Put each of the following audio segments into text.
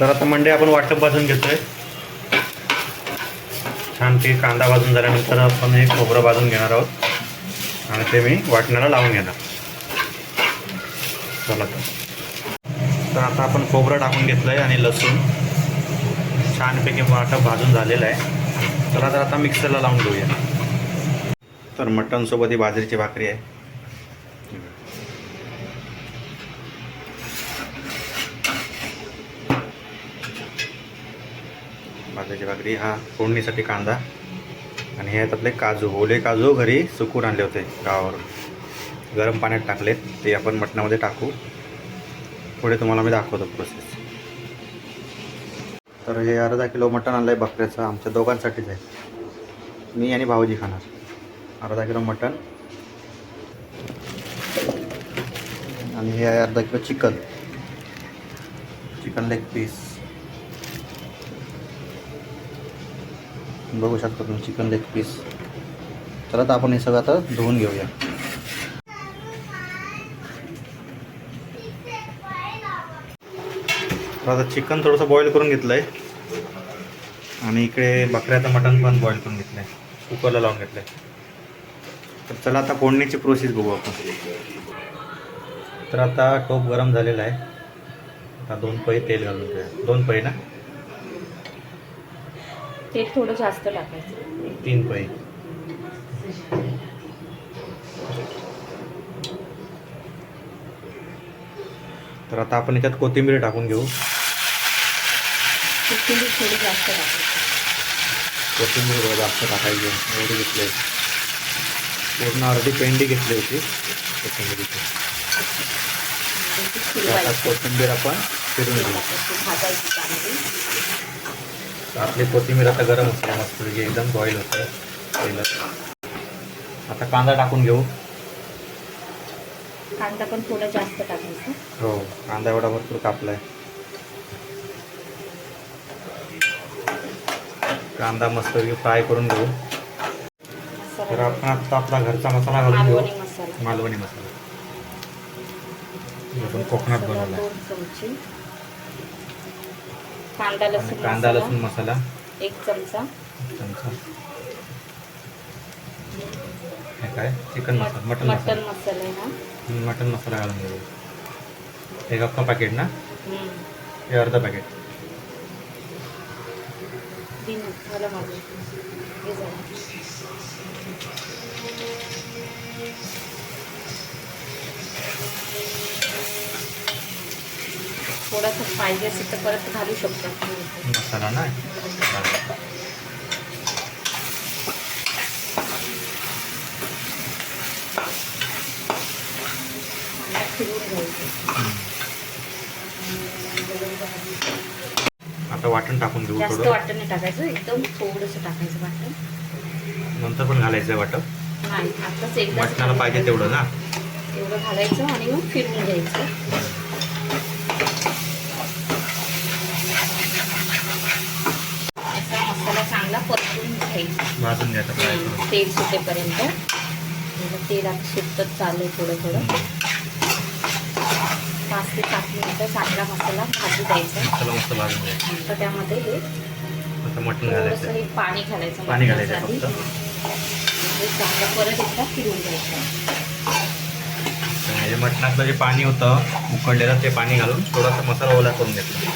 तर आता मंडे आपण वाटप भाजून घेतोय. छान ते कांदा भाजून झाल्यानंतर आपण हे खोबरं भाजून घेणार आहोत. आणि ते मी वाटण्याला लावून घेणार. चला तर. तर आता आपण खोबरं टाकून घेतलं आहे आणि लसूण. छानपैकी वाटप भाजून झालेलं आहे. चला तर आता मिक्सरला लावून घेऊया. तर मटणसोबत ही बाजरीची भाकरी आहे. बाजरीची भाकरी हा फोडणीसाठी कांदा आणि हे आहेत आपले काजू ओले काजू घरी सुकून आणले होते गावावरून. गरम पाण्यात टाकलेत ते आपण मटणामध्ये टाकू. पुढे तुम्हाला मी दाखवतो प्रोसेस तर हे अर्धा किलो मटण आणलं आहे बकऱ्याचं आमच्या दोघांसाठीच आहे. मी आणि भाऊजी खाणार. अर्धा किलो मटण. आणि हे आहे अर्धा kilo chicken. Chicken leg piece. बघू शकता तुम्ही चिकन लेग पीस तर आता आपण हे सगळं आता धुवून घेऊया. तर आता चिकन थोडंसं बॉईल करून घेतलं आहे आणि इकडे बकऱ्याचं मटण पण बॉईल करून घेतलं आहे कुकरला लावून घेतलं आहे तर चला आता फोडणीची प्रोसेस बघू आपण. तर आता टोप गरम झालेला आहे. आता दोन पै तेल घालून घेऊया. दोन पै ना? तेल थोडं जास्त टाकायचं. तीन पै तर आता आपण याच्यात कोथिंबीर टाकून घेऊ. कोथिंबीर थोडी जास्त टाकायची. कोथिंबीर जास्त टाकायची. एवढी घेतली. पूर्ण अर्धी पेंडी घेतली होती. कोथिंबीरीची कोथिंबीर आपण फिरून घेऊ. भाजायची आपली कोथिंबीर आता गरम असते मस्त एकदम बॉईल होते. तेलात आता कांदा टाकून घेऊ. कांदा पण थोडा जास्त टाकायचा. हो कांदा एवढा भरपूर कापलाय. कांदा मस्त फ्राय करून घेऊ. तर आपण आता आपला घरचा मसाला घालून घेऊ. मालवणी मसाला. आपण कोकणात बनवला कांदा लसूण कांदा मसाला. लसूण मसाला. एक चमचा. चमचा. हे काय? चिकन मसाला मटन मटन मसाला आहे ना? मटन मसाला घालून घेऊ. एक अख्खा पॅकेट ना. हे अर्ध पॅकेट थोडासा पाहिजे असेल तर परत घालू शकतो. मसाला ना आता वाटण टाकून घेऊ जास्त वाटण नाही टाकायचं एकदम थोडंसं टाकायचं वाटण. नंतर पण घालायचं वाटप नाही आताच एकदा वाटणाला पाहिजे तेवढं ना? एवढं घालायचं आणि मग फिरवून घ्यायचं असा मसाला चांगला परतून घ्यायचा भाजून घ्यायचं फ्राय करून. तेल सुटेपर्यंत. तेल आता सुटत चालू थोडं थोडं. पाच ते सात मिनिटं चांगला मसाला भाजू द्यायचा. मसाला मस्त भाजून घ्यायचं नंतर त्यामध्ये हे आता मटण थोडंसं घालायचं हे पाणी घालायचं पाणी घालायचं हे चांगलं परत एकदा फिरवून घ्यायचं. म्हणजे मटणातलं जे पाणी होतं उकडलेलं ते पाणी घालून थोडासा मसाला ओला करून घेतला.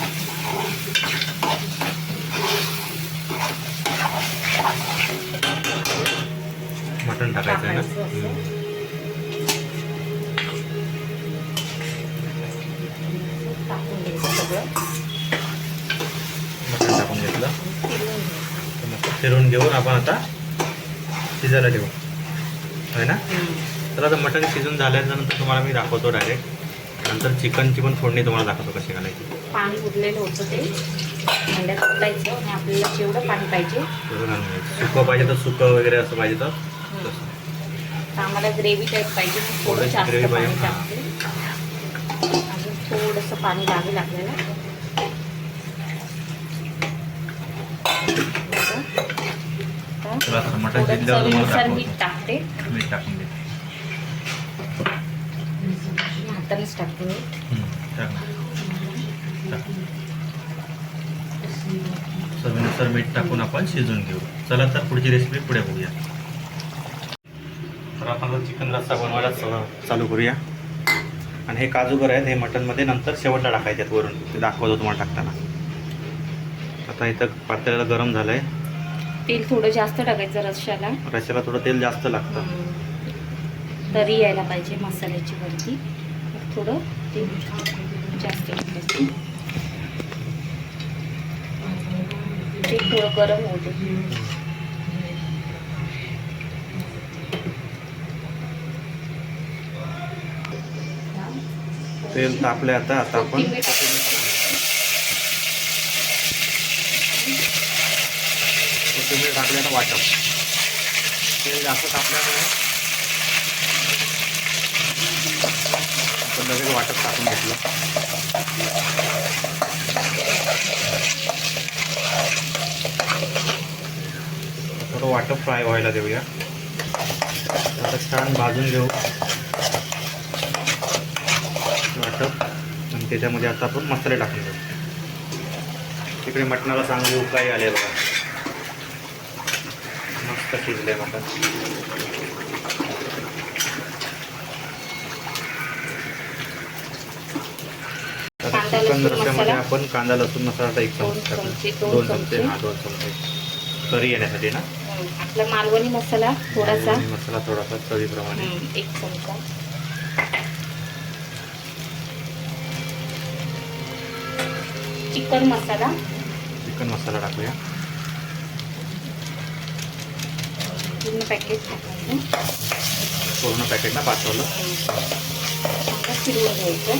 मटण टाकायचं आहे. ना मटण टाकून घेतलं. फिरवून घेऊन आपण आता शिजायला ठेवू. आहे ना? तर आता मटण शिजून झाल्यानंतर तुम्हाला मी दाखवतो डायरेक्ट नंतर चिकनची पण फोडणी तुम्हाला दाखवतो कशी घालायची. पाणी उरलेलं होतं ते. भांड्यात ओतायचं आणि आपल्याला जेवढं पाणी पाहिजे. सुकं पाहिजे तर सुकं वगैरे असं पाहिजे तर तर आम्हाला ग्रेव्ही टाईप पाहिजे थोडं जास्त पाणी. टाकते अजून थोडंसं पाणी लागेल आपल्याला मीठ टाकते. मीठ टाकून दे. मी. हातानेच टाकते मीठ मीठ टाकून आपण शिजवून घेऊ. चला तर पुढची रेसिपी पुढे बघूया. आपण आता चिकन रस्सा बनवायला चालू करूया. आणि हे काजूगर आहेत हे मटनमध्ये नंतर शेवटला टाकायचे आहेत वरून. ते दाखवतो तुम्हाला टाकताना. आता इथं पातेल्याला गरम झालं आहे तेल थोडं जास्त टाकायचं रश्श्याला रश्याला थोडं तेल जास्त लागतं. तरी यायला पाहिजे मसाल्याची वरती. थोडं तेल जास्त ते थोडं गरम होऊ तेल तापले आता आता आपण कोथिंबीर टाकले आता वाटप. तेल जास्त तापल्यामुळे आपण लगेच वाटप टाकून घेतलं. थोडं वाटप फ्राय व्हायला देऊया. आता छान भाजून घेऊ वाटप आणि त्याच्यामध्ये आता आपण मसाले टाकून घेऊ तिकडे मटणाला चांगली उकाई आली बघा. मस्त शिजले मटण. चिकन मसाला. आपण कांदा लसूण मसाला एक दोन चमचा टाकला. दोन चमचे. हा दोन चमचे. तरी येण्यासाठी ना? आपला मालवणी मसाला थोडासा. मसाला थोडासा चवीप्रमाणे. एक चमचा. चिकन मसाला. चिकन मसाला टाकूया. पूर्ण पॅकेट टाकायचं. पूर्ण पॅकेट ना पाठवलं फिरवून घ्यायचं.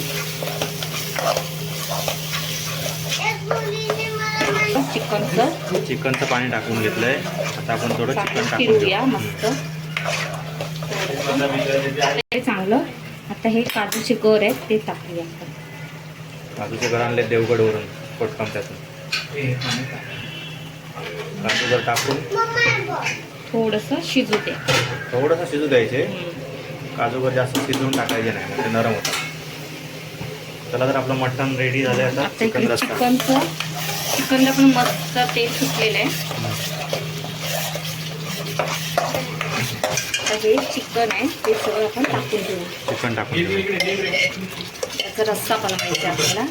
चिकनचं. चिकनचं पाणी टाकून घेतलंय. आता आपण थोडं चिकन घेऊ. मस्त. हे चांगलं. आता हे काजूचे गर आहेत ते टाकूया काजूचे घर आणले देवगडवरून. कोटकाम त्यातून. काजू जर टाकून थोडंसं शिजू द्या थोडंसं शिजू द्यायचे. हं. काजूगर जास्त शिजवून टाकायचे नाही ते नरम होतात. चला तर आपलं मटण रेडी झालं आता. चिकन रस्ता चिकनचं चिकनला पण मस्त तेल सुटलेलं आहे. हे चिकन आहे ते सगळं आपण टाकून घेऊ चिकन टाकून रस्सा बनवायचा आहे आपल्याला.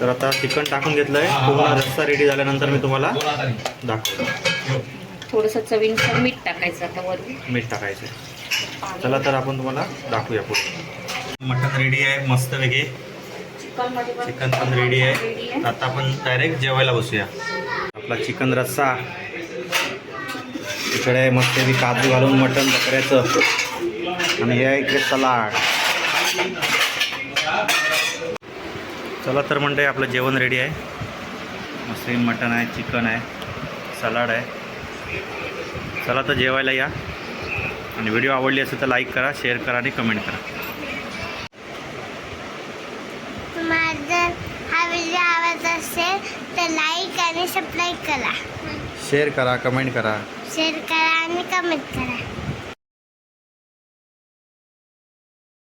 तर आता चिकन टाकून घेतलंय. पूर्ण रस्सा रेडी झाल्यानंतर मी तुम्हाला दाखवतो. थोडंसं चवीनुसार मीठ टाकायचं आता वरून. मीठ टाकायचं. चला तर आपण तुम्हाला दाखवूया पुढे. मटण रेडी आहे मस्त वेगळे चिकन पण रेडी रेडी आहे. आता आपण डायरेक्ट जेवायला बसूया. आपला चिकन रस्सा इकडे मस्त मी काजू घालून मटण बकऱ्याचं. आणि हे आहे इकडे सलाड. चला तर म्हणते आपलं जेवण रेडी आहे. मस्त मटण आहे चिकन आहे सलाड आहे. चला तर जेवायला या. आणि व्हिडिओ आवडली असेल तर लाईक करा शेअर करा आणि कमेंट करा. तुम्हाला जर हा व्हिडिओ आवडत असेल तर लाईक आणि सबस्क्राईब करा. शेअर करा कमेंट करा. शेअर करा आणि कमेंट करा.